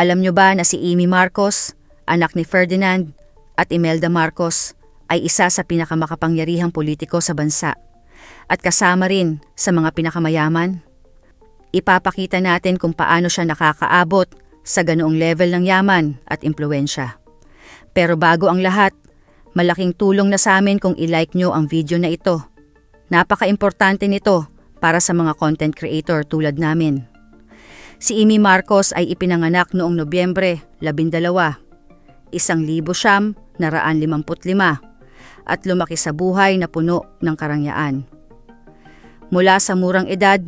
Alam nyo ba na si Amy Marcos, anak ni Ferdinand, at Imelda Marcos ay isa sa pinakamakapangyarihang politiko sa bansa at kasama rin sa mga pinakamayaman? Ipapakita natin kung paano siya nakakaabot sa ganoong level ng yaman at impluensya. Pero bago ang lahat, malaking tulong na sa amin kung ilike nyo ang video na ito. Napaka-importante nito para sa mga content creator tulad namin. Si Amy Marcos ay ipinanganak noong Nobyembre 12, isang libo siyam naraan limamput lima at lumaki sa buhay na puno ng karangyaan. Mula sa murang edad,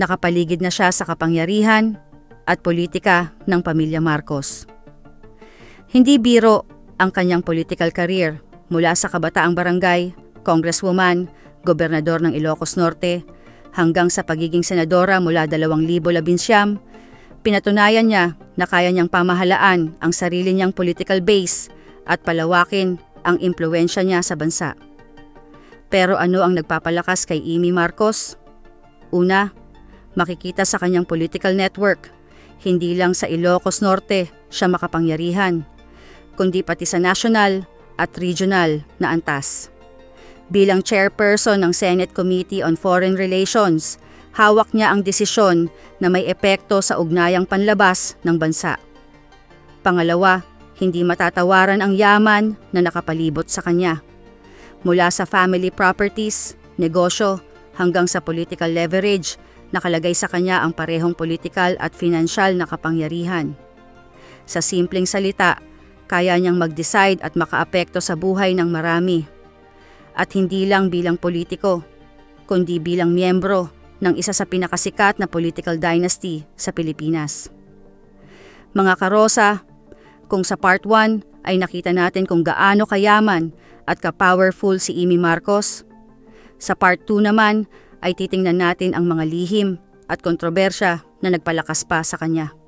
nakapaligid na siya sa kapangyarihan at politika ng pamilya Marcos. Hindi biro ang kanyang political career mula sa kabataang barangay, congresswoman, gobernador ng Ilocos Norte, hanggang sa pagiging senadora mula 2011, pinatunayan niya na kaya niyang pamahalaan ang sarili niyang political base at palawakin ang impluensya niya sa bansa. Pero ano ang nagpapalakas kay Amy Marcos? Una, makikita sa kanyang political network, hindi lang sa Ilocos Norte siya makapangyarihan, kundi pati sa national at regional na antas. Bilang chairperson ng Senate Committee on Foreign Relations, hawak niya ang desisyon na may epekto sa ugnayang panlabas ng bansa. Pangalawa, hindi matatawaran ang yaman na nakapalibot sa kanya. Mula sa family properties, negosyo, hanggang sa political leverage, nakalagay sa kanya ang parehong political at financial na kapangyarihan. Sa simpleng salita, kaya niyang mag-decide at makaapekto sa buhay ng marami at hindi lang bilang politiko, kundi bilang miyembro ng isa sa pinakasikat na political dynasty sa Pilipinas. Mga karosa, kung sa part 1 ay nakita natin kung gaano kayaman at ka-powerful si Amy Marcos, sa part 2 naman ay titingnan natin ang mga lihim at kontrobersya na nagpalakas pa sa kanya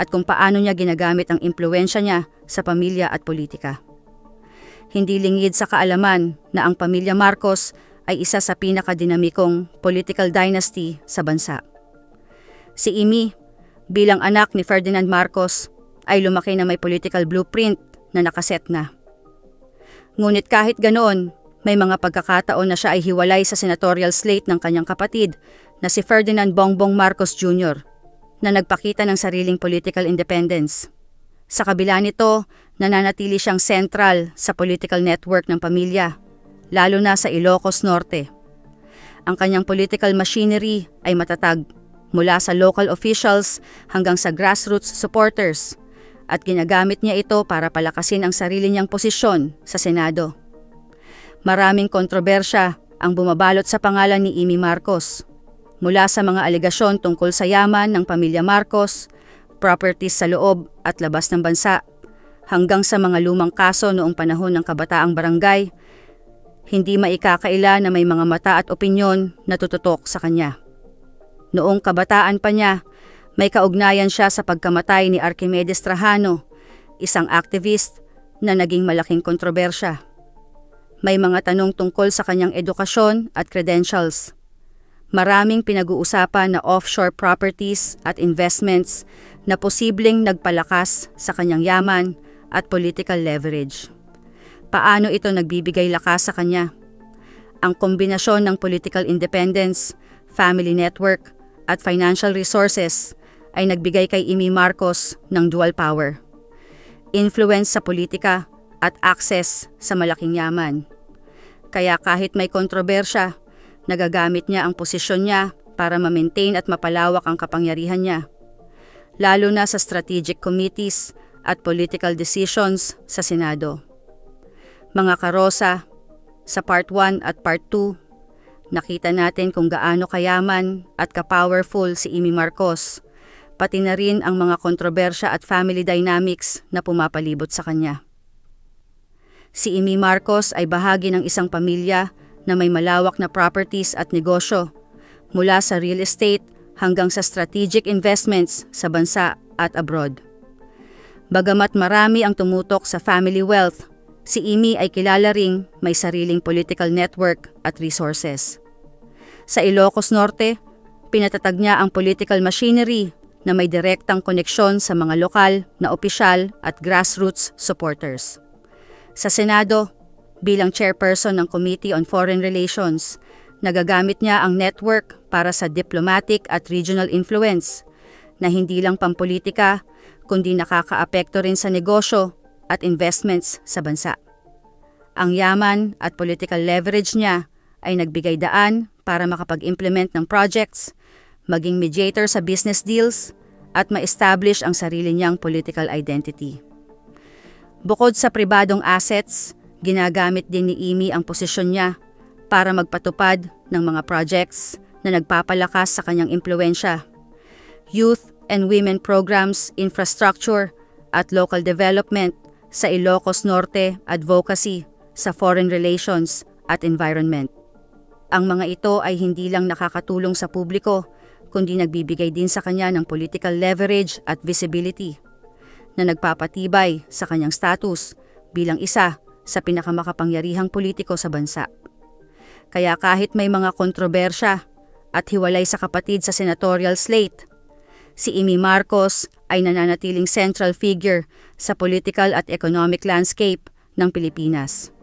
at kung paano niya ginagamit ang impluensya niya sa pamilya at politika. Hindi lingid sa kaalaman na ang pamilya Marcos ay isa sa pinakadinamikong political dynasty sa bansa. Si Amy, bilang anak ni Ferdinand Marcos, ay lumaki na may political blueprint na nakaset na. Ngunit kahit ganoon, may mga pagkakataon na siya ay hiwalay sa senatorial slate ng kanyang kapatid na si Ferdinand Bongbong Marcos Jr. na nagpakita ng sariling political independence. Sa kabila nito, nananatili siyang sentral sa political network ng pamilya, lalo na sa Ilocos Norte. Ang kanyang political machinery ay matatag mula sa local officials hanggang sa grassroots supporters at ginagamit niya ito para palakasin ang sarili niyang posisyon sa Senado. Maraming kontrobersya ang bumabalot sa pangalan ni Amy Marcos. Mula sa mga alegasyon tungkol sa yaman ng pamilya Marcos, properties sa loob at labas ng bansa, hanggang sa mga lumang kaso noong panahon ng kabataang barangay, hindi maikakaila na may mga mata at opinyon na tututok sa kanya. Noong kabataan pa niya, may kaugnayan siya sa pagkamatay ni Archimedes Trajano, isang activist na naging malaking kontrobersya. May mga tanong tungkol sa kanyang edukasyon at credentials. Maraming pinag-uusapan na offshore properties at investments na posibleng nagpalakas sa kanyang yaman at political leverage. Paano ito nagbibigay lakas sa kanya? Ang kombinasyon ng political independence, family network, at financial resources ay nagbigay kay Amy Marcos ng dual power. Influence sa politika at access sa malaking yaman. Kaya kahit may kontrobersya, nagagamit niya ang posisyon niya para ma-maintain at mapalawak ang kapangyarihan niya lalo na sa strategic committees at political decisions sa Senado. Mga karosa, sa Part 1 at Part 2, nakita natin kung gaano kayaman at ka-powerful si Amy Marcos, pati na rin ang mga kontrobersya at family dynamics na pumapalibot sa kanya. Si Amy Marcos ay bahagi ng isang pamilya na may malawak na properties at negosyo, mula sa real estate hanggang sa strategic investments sa bansa at abroad. Bagamat marami ang tumutok sa family wealth, si Amy ay kilala ring may sariling political network at resources. Sa Ilocos Norte, pinatatag niya ang political machinery na may direktang koneksyon sa mga lokal na opisyal at grassroots supporters. Sa Senado, bilang chairperson ng Committee on Foreign Relations, nagagamit niya ang network para sa diplomatic at regional influence na hindi lang pampolitika kundi nakakaapekto rin sa negosyo at investments sa bansa. Ang yaman at political leverage niya ay nagbigay daan para makapag-implement ng projects, maging mediator sa business deals, at ma-establish ang sarili niyang political identity. Bukod sa pribadong assets, ginagamit din ni Amy ang posisyon niya para magpatupad ng mga projects na nagpapalakas sa kanyang impluensya. Youth and women programs, infrastructure, at local development sa Ilocos Norte advocacy sa foreign relations at environment. Ang mga ito ay hindi lang nakakatulong sa publiko, kundi nagbibigay din sa kanya ng political leverage at visibility na nagpapatibay sa kanyang status bilang isa sa pinakamakapangyarihang politiko sa bansa. Kaya kahit may mga kontrobersya at hiwalay sa kapatid sa senatorial slate, si Amy Marcos ay nananatiling central figure sa political at economic landscape ng Pilipinas.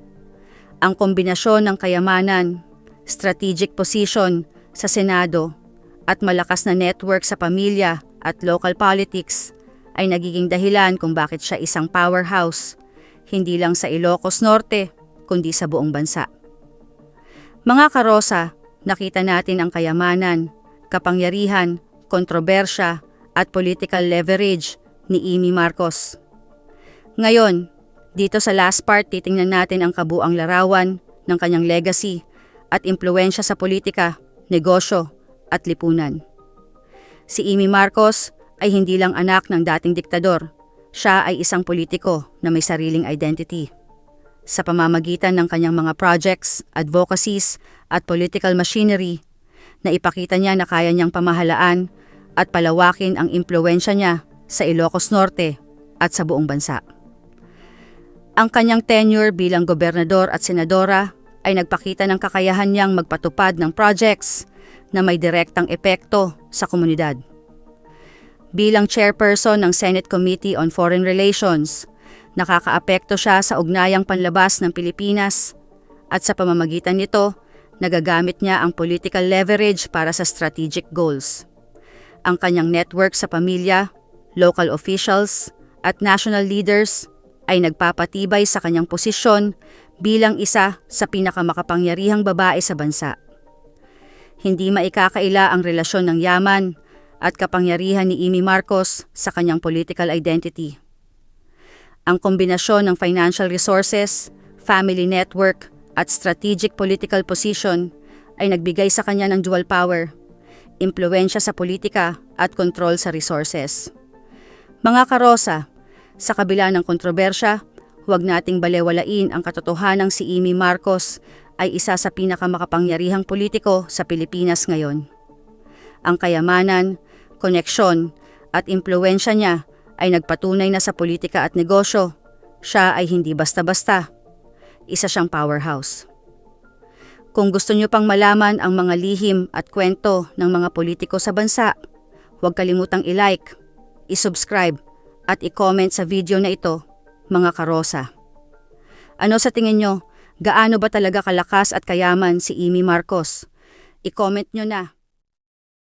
Ang kombinasyon ng kayamanan, strategic position sa Senado at malakas na network sa pamilya at local politics ay nagiging dahilan kung bakit siya isang powerhouse, hindi lang sa Ilocos Norte, kundi sa buong bansa. Mga karosa, nakita natin ang kayamanan, kapangyarihan, kontrobersya at political leverage ni Amy Marcos. Ngayon, dito sa last part titingnan natin ang kabuang larawan ng kanyang legacy at impluensya sa politika, negosyo at lipunan. Si Amy Marcos ay hindi lang anak ng dating diktador. Siya ay isang politiko na may sariling identity. Sa pamamagitan ng kanyang mga projects, advocacies at political machinery, na ipakita niya na kaya niyang pamahalaan at palawakin ang impluensya niya sa Ilocos Norte at sa buong bansa. Ang kanyang tenure bilang gobernador at senadora ay nagpakita ng kakayahan niyang magpatupad ng projects na may direktang epekto sa komunidad. Bilang chairperson ng Senate Committee on Foreign Relations, nakakaapekto siya sa ugnayang panlabas ng Pilipinas at sa pamamagitan nito, nagagamit niya ang political leverage para sa strategic goals. Ang kanyang network sa pamilya, local officials, at national leaders ay nagpapatibay sa kanyang posisyon bilang isa sa pinakamakapangyarihang babae sa bansa. Hindi maikakaila ang relasyon ng yaman at kapangyarihan ni Amy Marcos sa kanyang political identity. Ang kombinasyon ng financial resources, family network at strategic political position ay nagbigay sa kanya ng dual power, impluensya sa politika at kontrol sa resources. Mga karosa, sa kabila ng kontrobersya, huwag nating balewalain ang katotohanang si Amy Marcos ay isa sa pinakamakapangyarihang politiko sa Pilipinas ngayon. Ang kayamanan, koneksyon at impluensya niya ay nagpatunay na sa politika at negosyo. Siya ay hindi basta-basta. Isa siyang powerhouse. Kung gusto niyo pang malaman ang mga lihim at kwento ng mga politiko sa bansa, huwag kalimutang i-like, i-subscribe at i-comment sa video na ito, mga karosa. Ano sa tingin nyo? Gaano ba talaga kalakas at kayaman si Amy Marcos? I-comment nyo na.